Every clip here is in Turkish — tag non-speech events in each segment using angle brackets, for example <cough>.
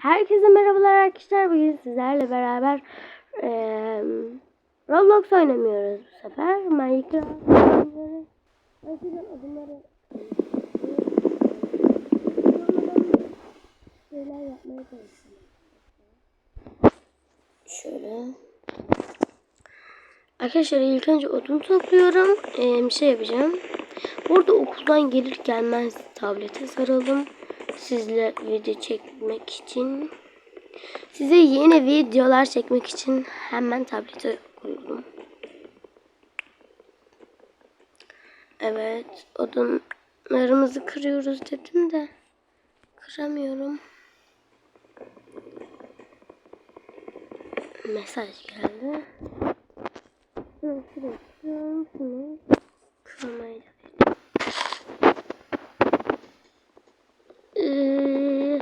Herkese merhabalar arkadaşlar. Bugün sizlerle beraber eee Roblox oynamıyoruz bu sefer. Minecraft adımları şeyler yapmaya çalışıyorum. Şöyle. Arkadaşlar ilk önce odun topluyorum. Ee, bir şey yapacağım. Burada okuldan gelir gelmez tablete sarıldım. Sizle video çekmek için. Size yeni videolar çekmek için hemen tablete koydum. Evet odunlarımızı kırıyoruz dedim de kıramıyorum. Mesaj geldi. Şunu şuraya kırıyorum. Şunu kırmaya Ee,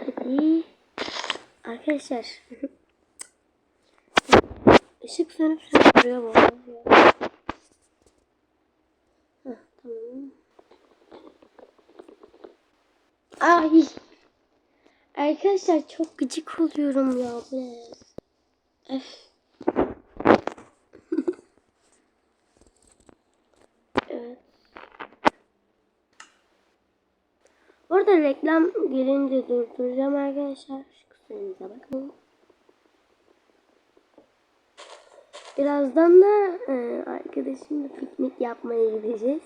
hadi. Arkadaşlar. Işık sönüp sönüp duruyor bu. Ay. Arkadaşlar çok gıcık oluyorum ya. Öf. <laughs> evet. Orada reklam gelince durduracağım arkadaşlar. Kusurumuza bakın. Birazdan da e, arkadaşımla piknik yapmaya gideceğiz.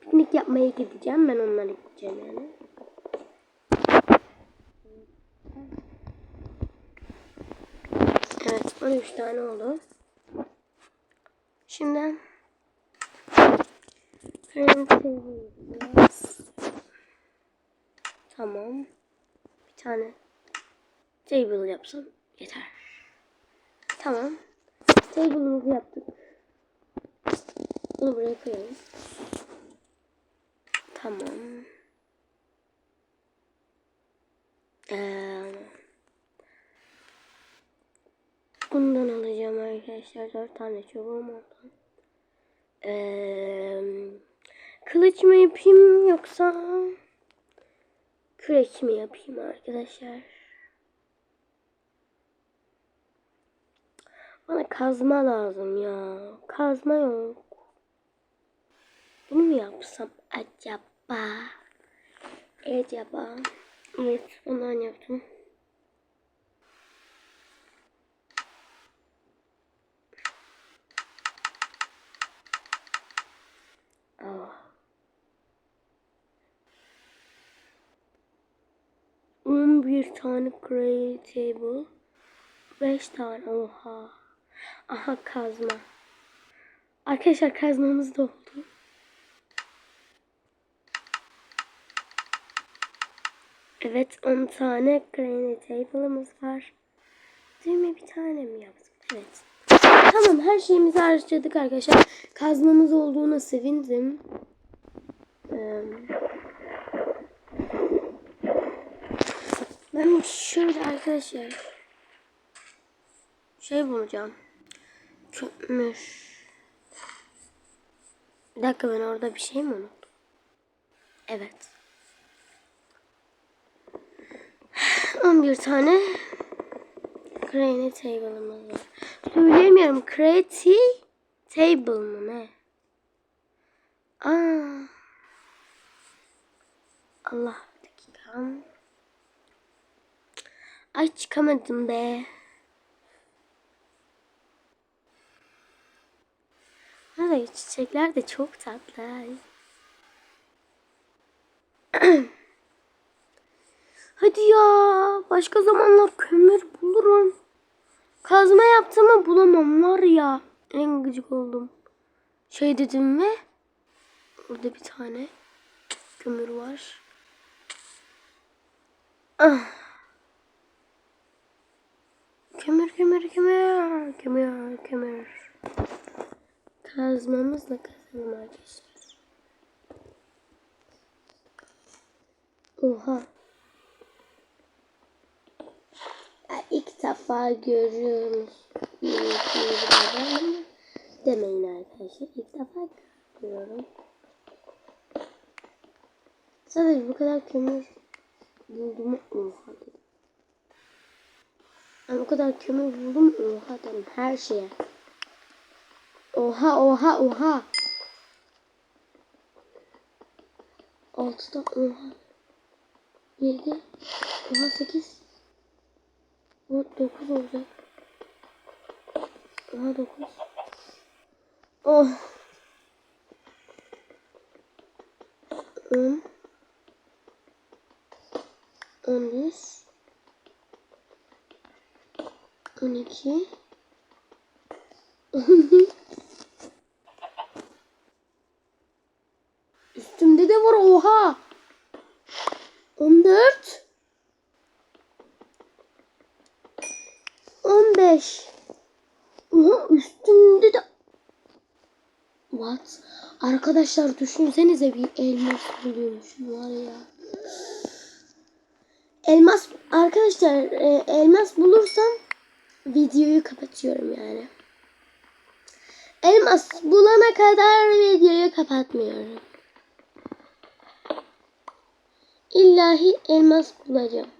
Piknik yapmaya gideceğim. Ben onlara gideceğim yani. Evet 13 tane oldu. Şimdi. Tamam. Bir tane table yapsam yeter. Tamam. Table'ımızı yaptık. Bunu buraya koyalım. Tamam. Ee, bundan alacağım arkadaşlar. Dört tane çubuğum oldu. Ee, kılıç mı yapayım yoksa kürek mi yapayım arkadaşlar? Bana kazma lazım ya. Kazma yok. Bunu mu yapsam acaba? Acaba? Evet, ondan yaptım. Oh. Bir tane table. Beş tane oha. Aha kazma. Arkadaşlar kazmamız da oldu. Evet 10 tane granny table'ımız var. Değil? Bir tane mi yaptık? Evet. Tamam her şeyimizi harcadık arkadaşlar. Kazmamız olduğuna sevindim. Ben şöyle arkadaşlar şey bulacağım. Kömür. Bir dakika ben orada bir şey mi unuttum? Evet. 11 tane Granny table'ımız var. Söyleyemiyorum. Creative table mı ne? Aa. Allah bir dakika. Ay çıkamadım be. Ay çiçekler de çok tatlı. <clears throat> Hadi ya. Başka zamanlar kömür bulurum. Kazma yaptım ama bulamam var ya. En gıcık oldum. Şey dedim ve burada bir tane kömür var. Ah. Kömür kömür kömür kömür kömür. Kazmamızla kazalım arkadaşlar. Oha. Ya ilk defa görüyoruz. Demeyin arkadaşlar. İlk defa görüyorum. Sadece bu kadar kömür bulduğumu oha dedim. Ben o kadar kömür buldum. Oha dedim her şeye. Oha oha oha. Altıda oha. Yedi. Oha sekiz. O dokuz olacak. Oha dokuz. Oh. On. On bir. On iki. <laughs> Üstümde de var oha. On dört. On beş. Oha üstümde de. What? Arkadaşlar düşünsenize bir elmas buluyormuşum var ya. Elmas arkadaşlar e, elmas bulursam videoyu kapatıyorum yani. Elmas bulana kadar videoyu kapatmıyorum. İllahi elmas bulacağım.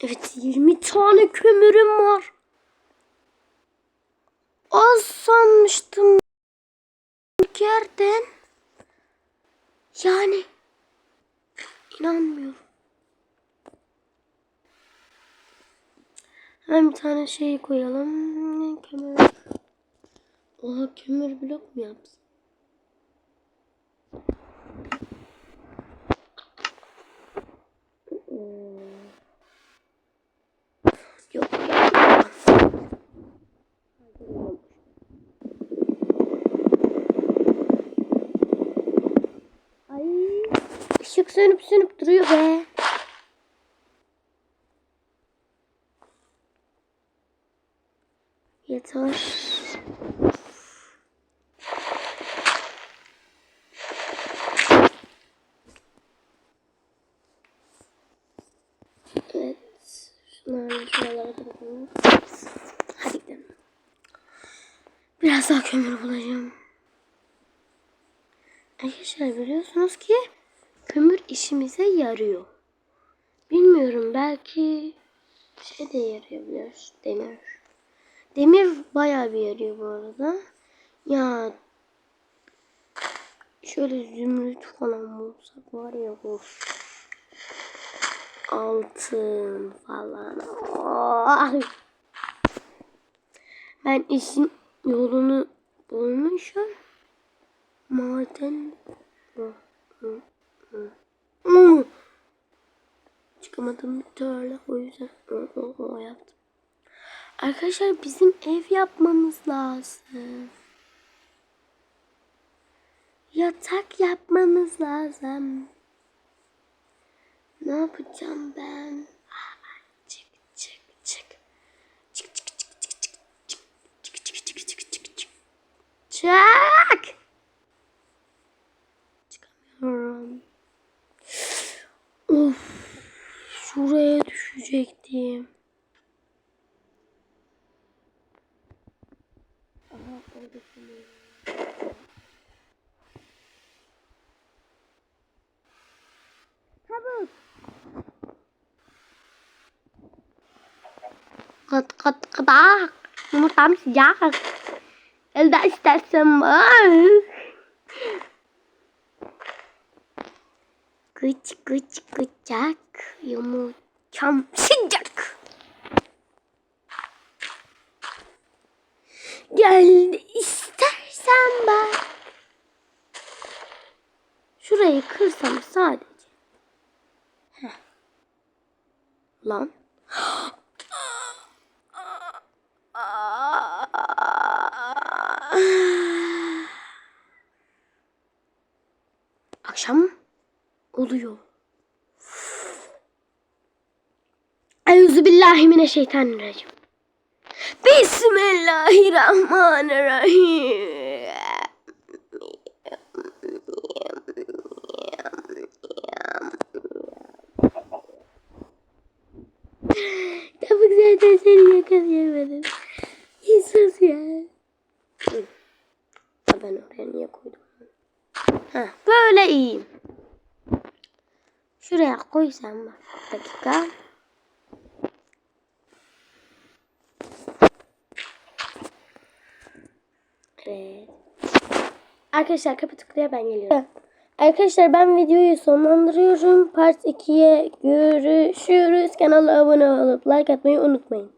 Evet 20 tane kömürüm var. Az sanmıştım yerden. Yani inanmıyorum. Hemen bir tane şey koyalım. Kömür. Oha kömür blok mu yapsın? Yok ya. Ay. Işık sönüp sönüp duruyor be. Yeter. Biraz daha kömür bulacağım. Arkadaşlar biliyorsunuz ki kömür işimize yarıyor. Bilmiyorum belki şey de yarayabilir. Demir. Demir bayağı bir yarıyor bu arada. Ya şöyle zümrüt falan bulsak var ya of. Altın falan. Oh. Ben işin yolunu bulmuşum. Maden. Çıkamadım türlü o yüzden o, o, o yaptım. Arkadaşlar bizim ev yapmamız lazım. Yatak yapmamız lazım. Ne yapacağım ben? Aa, Çık çık çık. Çık çık çık çık çık. Çık çık çık çık çık çık. Çık. Çıkamıyorum. Of. Şuraya düşecektim. Aha orada. Çabuk. Kıt kıt kıdak. Yumurtam sıcak. Elde istersen bak. Gıç gıç gıcak. Yumurtam sıcak. Gel istersen bak. Şurayı kırsam sadece. Heh. Lan. <gasps> oluyor. Euzubillahimineşşeytanirracim. Bismillahirrahmanirrahim. Kapık zaten seni yakalayamadım. Yesus ya. Ben oraya niye koydum? Ha, böyle iyiyim. Şuraya koysam bak. Dakika. Evet. Arkadaşlar kapı tıklaya ben geliyorum. Arkadaşlar ben videoyu sonlandırıyorum. Part 2'ye görüşürüz. Kanala abone olup like atmayı unutmayın.